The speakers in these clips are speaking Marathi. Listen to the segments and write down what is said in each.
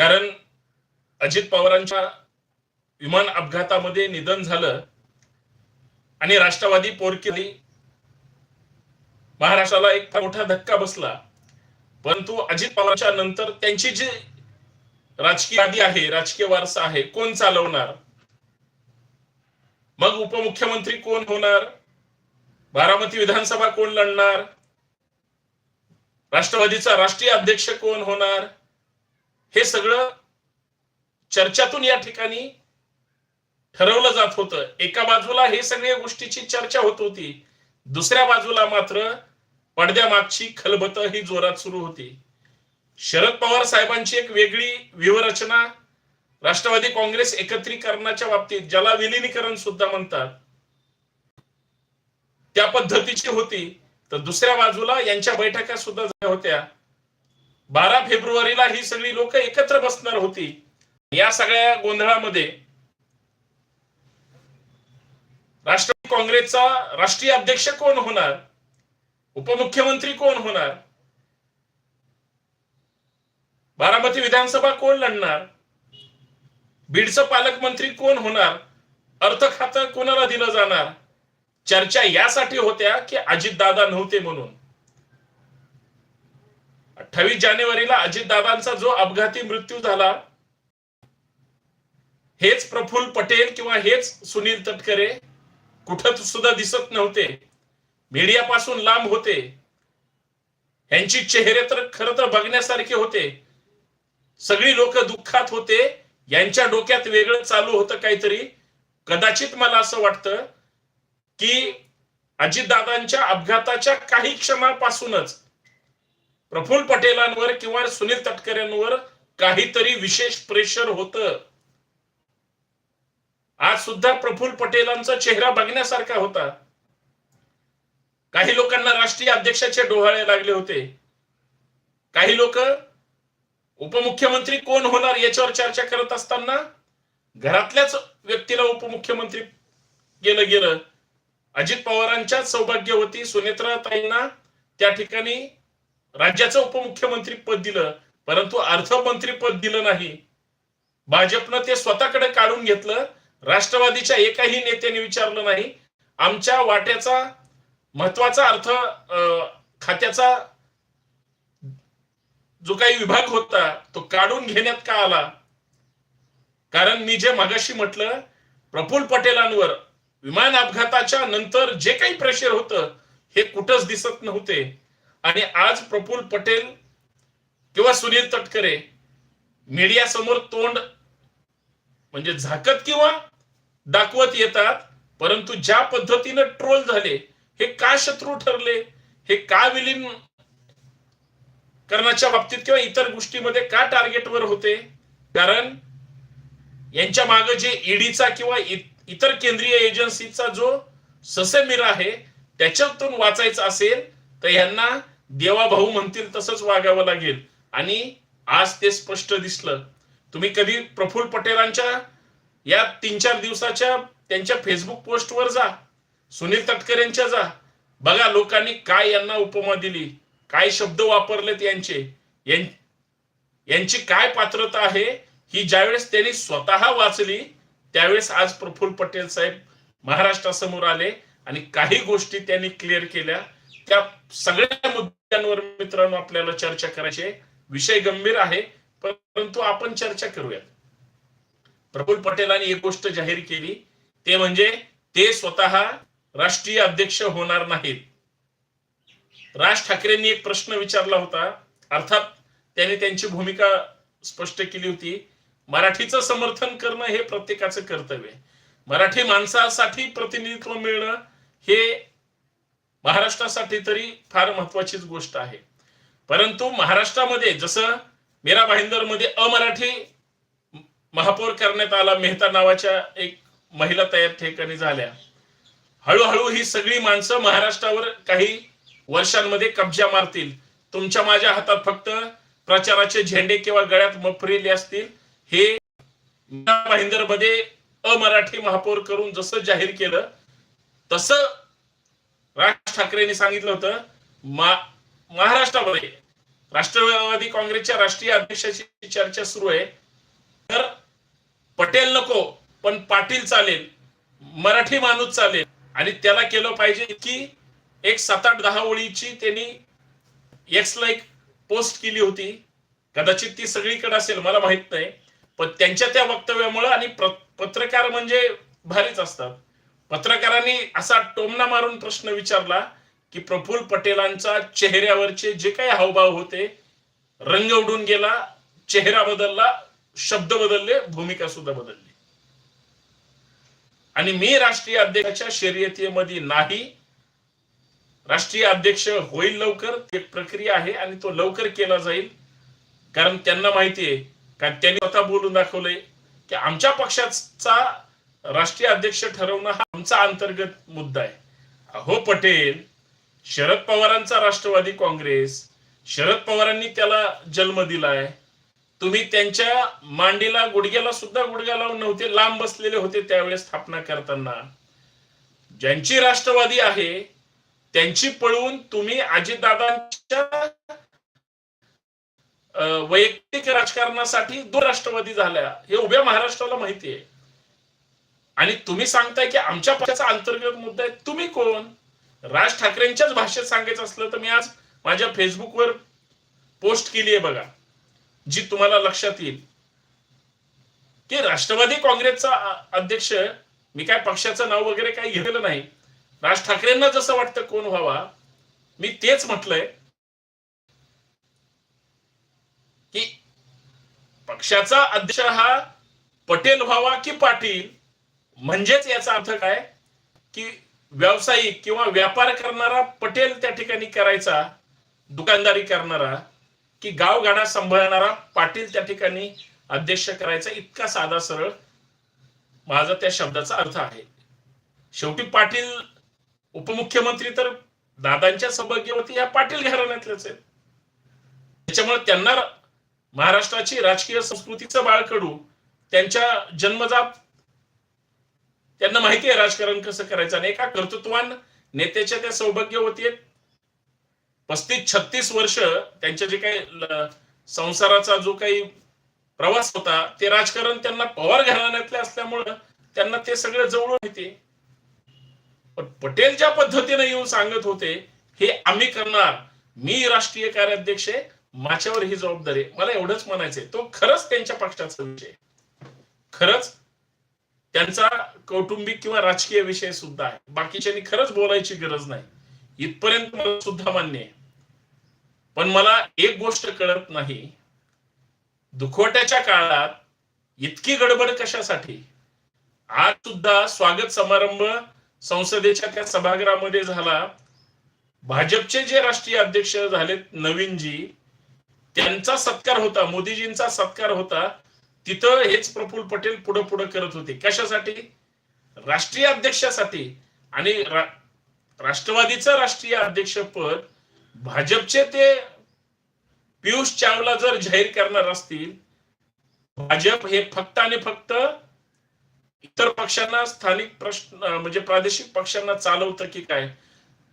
कारण अजित पवारांच्या विमान अपघातामध्ये निधन झालं आणि राष्ट्रवादी पोरकी महाराष्ट्राला एक मोठा धक्का बसला. परंतु अजित पवारांच्या नंतर त्यांची जी राजकीय यादी आहे राजकीय वारसा आहे कोण चालवणार? मग उपमुख्यमंत्री कोण होणार? बारामती विधानसभा कोण लढणार? राष्ट्रवादीचा राष्ट्रीय अध्यक्ष कोण होणार? हे सगळं चर्चातून या ठिकाणी ठरवलं जात होतं. एका बाजूला हे सगळ्या गोष्टीची चर्चा होत होती. दुसऱ्या बाजूला मात्र पडद्यामागची खलबत ही जोरात सुरू होती. शरद पवार साहेबांची एक वेगळी व्यूहरचना राष्ट्रवादी काँग्रेस एकत्रीकरणाच्या बाबतीत ज्याला विलिनीकरण सुद्धा म्हणतात त्या पद्धतीची होती. तर दुसऱ्या बाजूला यांच्या बैठका सुद्धा झाल्या होत्या. बारा फेब्रुवारीला ही सगळी लोक एकत्र बसणार होती. या सगळ्या गोंधळामध्ये राष्ट्रवादी काँग्रेसचा राष्ट्रीय अध्यक्ष कोण होणार? उपमुख्यमंत्री कोण होणार? बारामती विधानसभा कोण लढणार? बीडचं पालकमंत्री कोण होणार? अर्थ खातं कोणाला दिलं जाणार? चर्चा यासाठी होत्या की अजितदादा नव्हते म्हणून. अठ्ठावीस जानेवारीला अजितदादांचा जो अपघाती मृत्यू झाला हेच प्रफुल्ल पटेल किंवा हेच सुनील तटकरे कुठं सुद्धा दिसत नव्हते. मीडियापासून लांब होते. यांची चेहरे तर खर तर बघण्यासारखे होते. सगळी लोक दुःखात होते. यांच्या डोक्यात वेगळं चालू होतं काहीतरी. कदाचित मला असं वाटतं की अजितदादांच्या अपघाताच्या काही क्षणापासूनच प्रफुल्ल पटेलांवर किंवा सुनील तटकरेंवर काहीतरी विशेष प्रेशर होत. आज सुद्धा प्रफुल्ल पटेलांचा चेहरा बघण्यासारखा होता. काही लोकांना राष्ट्रीय अध्यक्षाचे डोहाळे लागले होते. काही लोक उपमुख्यमंत्री कोण होणार याच्यावर चर्चा करत असताना घरातल्याच व्यक्तीला उपमुख्यमंत्री गेलं गेलं. अजित पवारांच्या सौभाग्यवती होती सुनेत्राताईंना त्या ठिकाणी राज्याचं उपमुख्यमंत्री पद दिलं परंतु अर्थमंत्री पद दिलं नाही. भाजपनं ते स्वतःकडे काढून घेतलं राष्ट्रवादीच्या एकाही नेत्याने विचारलं नाही. आमच्या वाट्याचा महत्त्वाचा अर्थ खात्याचा जो काही विभाग होता तो काढून घेण्यात का आला? कारण मी जे मगाशी म्हटलं प्रफुल्ल पटेलांवर विमान अपघाताच्या नंतर जे काही प्रेशर होतं हे कुठंच दिसत नव्हते. आणि आज प्रफुल पटेल किंवा सुनील तटकरे मीडिया समोर तोंड म्हणजे झाकत किंवा दाखवत येतात परंतु ज्या पद्धतीनं ट्रोल झाले हे का शत्रू ठरले हे का विलीन करण्याच्या बाबतीत किंवा इतर गोष्टीमध्ये का टार्गेटवर होते? कारण यांच्या मागे जे ईडीचा किंवा इतर केंद्रीय एजन्सीचा जो ससेमिरा आहे त्याच्यातून वाचायचं असेल तर यांना देवाभाऊ म्हणतील तसंच वागावं लागेल. आणि आज ते स्पष्ट दिसलं. तुम्ही कधी प्रफुल्ल पटेलांच्या या तीन चार दिवसाच्या त्यांच्या फेसबुक पोस्टवर जा. सुनील तटकरेंच्या जा. बघा लोकांनी काय यांना उपमा दिली काय शब्द वापरलेत यांचे. यांची काय पात्रता आहे ही ज्यावेळेस त्यांनी स्वतः वाचली त्यावेळेस आज प्रफुल्ल पटेल साहेब महाराष्ट्रासमोर आले आणि काही गोष्टी त्यांनी क्लिअर केल्या. त्या सगळ्या मुद्द्यांवर मित्रांनो आपल्याला चर्चा करायची आहे. विषय गंभीर आहे परंतु आपण चर्चा करूयात. प्रफुल पटेलांनी एक गोष्ट जाहीर केली. ते म्हणजे ते स्वतः राष्ट्रीय अध्यक्ष होणार नाहीत. राज ठाकरेंनी एक प्रश्न विचारला होता. अर्थात त्याने त्यांची भूमिका स्पष्ट केली होती. मराठीचं समर्थन करणं हे प्रत्येकाचं कर्तव्य आहे. मराठी माणसासाठी प्रतिनिधित्व मिळणं हे महाराष्ट्रासाठी तरी फार महत्वाचीच गोष्ट आहे. परंतु महाराष्ट्रामध्ये जसं मीरा भाईंदरमध्ये अमराठी महापौर करण्यात आला मेहता नावाच्या एक महिला तयार ठिकाणी झाल्या. हळूहळू ही सगळी माणसं महाराष्ट्रावर काही वर्षांमध्ये कब्जा मारतील. तुमच्या माझ्या हातात फक्त प्रचाराचे झेंडे किंवा गळ्यात मफरिले असतील. हे भाईंदरमध्ये अमराठी महापौर करून जसं जाहीर केलं तसं राज ठाकरेंनी सांगितलं होतं मा- महाराष्ट्रामध्ये राष्ट्रवादी काँग्रेसच्या राष्ट्रीय अध्यक्षाची चर्चा सुरू आहे. तर पटेल नको पण पाटील चालेल मराठी माणूस चालेल. आणि त्याला केलं पाहिजे की एक सात आठ दहा ओळीची त्यांनी एक्स लाईक पोस्ट केली होती. कदाचित ती सगळीकडे असेल मला माहीत नाही. पण त्यांच्या त्या वक्तव्यामुळे आणि पत्रकार म्हणजे भारीच असतात. पत्रकारांनी असा टोमणा मारून प्रश्न विचारला की प्रफुल्ल पटेलांचा चेहऱ्यावरचे जे काही हावभाव होते रंग उडून गेला चेहरा बदलला शब्द बदलले भूमिका सुद्धा बदलली. आणि मी राष्ट्रीय अध्यक्षाच्या शर्यतीमध्ये नाही. राष्ट्रीय अध्यक्ष होईल लवकर ती एक प्रक्रिया आहे आणि तो लवकर केला जाईल. कारण त्यांना माहिती आहे कारण त्यांनी स्वतः बोलून दाखवलंय की आमच्या पक्षाचा राष्ट्रीय अध्यक्ष ठरवणं हा आमचा अंतर्गत मुद्दा आहे. अहो पटेल शरद पवारांचा राष्ट्रवादी काँग्रेस शरद पवारांनी त्याला जन्म दिलाय. तुम्ही त्यांच्या मांडीला गुडघ्याला सुद्धा गुडघ्या लावून नव्हते लांब बसलेले होते त्यावेळेस स्थापना करताना. ज्यांची राष्ट्रवादी आहे त्यांची पळवून तुम्ही अजितदादांच्या वैयक्तिक राजकारणासाठी दोन राष्ट्रवादी झाल्या. हे उभ्या महाराष्ट्राला माहिती आहे. आणि तुम्ही सांगताय की आमच्या पक्षाचा अंतर्गत मुद्दा आहे तुम्ही कोण? राज ठाकरेंच्याच भाषेत सांगायचं असलं तर मी आज माझ्या फेसबुकवर पोस्ट केली आहे बघा जी तुम्हाला लक्षात येईल. की राष्ट्रवादी काँग्रेसचा अध्यक्ष मी काय पक्षाचं नाव वगैरे काही घेतलं नाही. राज ठाकरेंना जसं वाटतं कोण व्हावा मी तेच म्हटलंय की पक्षाचा अध्यक्ष हा पटेल व्हावा की पाटील? म्हणजेच याचा अर्थ काय? की व्यावसायिक किंवा व्यापार करणारा पटेल त्या ठिकाणी करायचा दुकानदारी करणारा की गावगाडा सांभाळणारा पाटील त्या ठिकाणी अध्यक्ष करायचा इतका साधा सरळ माझा त्या शब्दाचा अर्थ आहे. शेवटी पाटील उपमुख्यमंत्री तर दादांच्या सौभाग्यवती या पाटील घराण्यातलेच आहेत. त्याच्यामुळे त्यांना महाराष्ट्राची राजकीय संस्कृतीचं बाळकडू त्यांच्या जन्मजात त्यांना माहिती आहे राजकारण कसं करायचं आणि एका कर्तृत्वान नेत्याच्या त्या सौभाग्यवती आहेत पस्तीस छत्तीस वर्ष त्यांच्या जे काही संसाराचा जो काही प्रवास होता ते राजकारण त्यांना पवार घराण्यातले असल्यामुळं त्यांना ते सगळं जवळून येते. पण पटेल ज्या पद्धतीने येऊन सांगत होते हे आम्ही करणार. मी राष्ट्रीय कार्याध्यक्ष आहे माझ्यावर ही जबाबदारी मला एवढंच म्हणायचंय. तो खरंच त्यांच्या पक्षाचा विषय खरंच त्यांचा कौटुंबिक किंवा राजकीय विषय सुद्धा आहे. बाकीच्यांनी खरंच बोलायची गरज नाही. इथपर्यंत मला सुद्धा मान्य आहे. पण मला एक गोष्ट कळत नाही. दुखवट्याच्या काळात इतकी गडबड कशासाठी? आज सुद्धा स्वागत समारंभ संसदेच्या त्या सभागृहामध्ये झाला. भाजपचे जे राष्ट्रीय अध्यक्ष झालेत नवीनजी त्यांचा सत्कार होता मोदीजींचा सत्कार होता. तिथं हेच प्रफुल्ल पटेल पुढे पुढे करत होते. कशासाठी? राष्ट्रीय अध्यक्षासाठी. आणि रा- राष्ट्रवादीचं राष्ट्रीय अध्यक्षपद भाजपचे ते पियुष चावला जर जाहीर करणार असतील भाजप हे फक्त आणि फक्त इतर पक्षांना स्थानिक प्रश्न म्हणजे प्रादेशिक पक्षांना चालवतं की काय?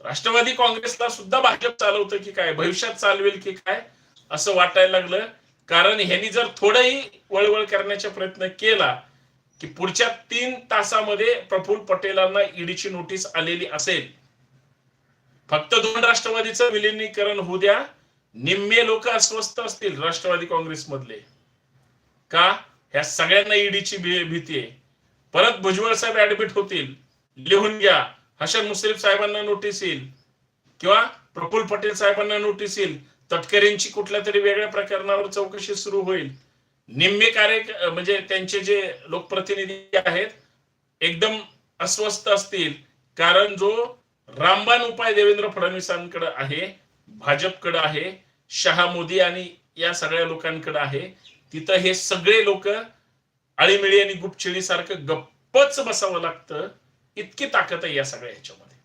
राष्ट्रवादी काँग्रेसला सुद्धा भाजप चालवतं की काय? भविष्यात चालवेल की काय? असं वाटायला लागलं. कारण ह्यांनी जर थोडंही वळवळ करण्याचा प्रयत्न केला की पुढच्या तीन तासामध्ये प्रफुल्ल पटेलांना ईडीची नोटीस आलेली असेल फक्त दोन राष्ट्रवादीचं विलिनीकरण होऊ द्या. निम्मे लोक अस्वस्थ असतील राष्ट्रवादी काँग्रेस मधले का? ह्या सगळ्यांना ईडीची भीती आहे. परत भुजबळ साहेब ऍडमिट होतील. लिहून घ्या. हसन मुश्रीफ साहेबांना नोटीस येईल. किंवा प्रफुल्ल पटेल साहेबांना नोटीस येईल. तटकरेंची कुठल्या तरी वेगळ्या प्रकरणावर चौकशी सुरू होईल. निम्मे कार्य म्हणजे त्यांचे जे लोकप्रतिनिधी आहेत एकदम अस्वस्थ असतील कारण जो रामबाण उपाय देवेंद्र फडणवीसांकडे आहे भाजपकडे आहे शहा मोदी आणि या सगळ्या लोकांकडे आहे तिथं हे सगळे लोक आळीमिळी आणि गुपचिळी सारखं गप्पच बसावं लागतं इतकी ताकद आहे या सगळ्या ह्याच्यामध्ये.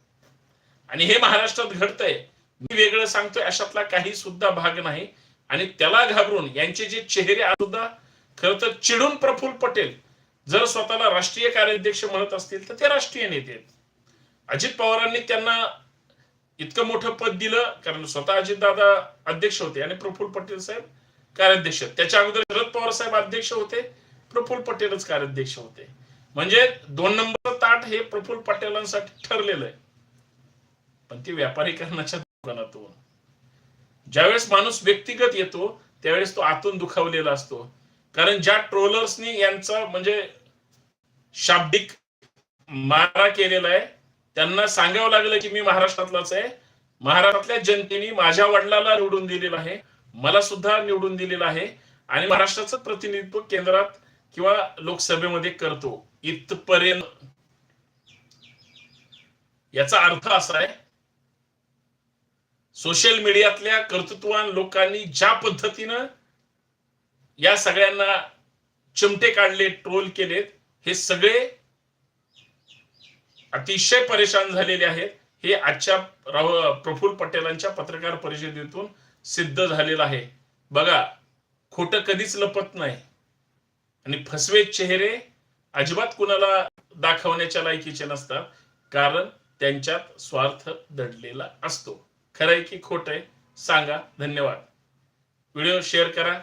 आणि हे महाराष्ट्रात घडतंय. मी वेगळं सांगतोय अशातला काही सुद्धा भाग नाही. आणि त्याला घाबरून यांचे जे चेहरे सुद्धा खर तर चिडून प्रफुल्ल पटेल जर स्वतःला राष्ट्रीय कार्याध्यक्ष म्हणत असतील तर ते राष्ट्रीय नेते आहेत. अजित पवारांनी त्यांना इतकं मोठं पद दिलं कारण स्वतः अजितदादा अध्यक्ष होते आणि प्रफुल्ल पटेल साहेब कार्याध्यक्ष त्याच्या अगोदर शरद पवार साहेब अध्यक्ष होते प्रफुल्ल पटेलच कार्याध्यक्ष होते. म्हणजे दोन नंबर ताट हे प्रफुल्ल पटेलांसाठी ठरलेलं आहे. पण ते व्यापारीकरणाच्या दुकानातून ज्यावेळेस माणूस व्यक्तिगत येतो त्यावेळेस तो आतून दुखावलेला असतो. कारण ज्या ट्रोलर्सनी यांचा म्हणजे शाब्दिक मारा केलेला आहे त्यांना सांगावं लागलं की मी महाराष्ट्रातलाच आहे. महाराष्ट्रातल्या जनतेने माझ्या वडिलाला निवडून दिलेलं आहे मला सुद्धा निवडून दिलेलं आहे. आणि महाराष्ट्राचं प्रतिनिधित्व केंद्रात किंवा लोकसभेमध्ये करतो. इथपर्यंत. याचा अर्थ असा आहे सोशल मीडियातल्या कर्तृत्वान लोकांनी ज्या पद्धतीनं या सगळ्यांना चिमटे काढले ट्रोल केलेत हे सगळे अतिशय परेशान झालेले आहेत. हे आजच्या राव प्रफुल्ल पटेलांच्या पत्रकार परिषदेतून सिद्ध झालेलं आहे. बघा खोटं कधीच लपत नाही. आणि फसवे चेहरे अजिबात कुणाला दाखवण्याच्या लायकीचे नसतात. कारण त्यांच्यात स्वार्थ दडलेला असतो. खरं आहे की खोट आहे सांगा. धन्यवाद. व्हिडिओ शेअर करा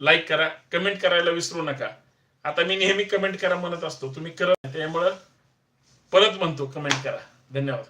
लाईक करा कमेंट करायला विसरू नका. आता मी नेहमी कमेंट करा म्हणत असतो. तुम्ही करत त्यामुळं परत म्हणतो कमेंट करा. धन्यवाद.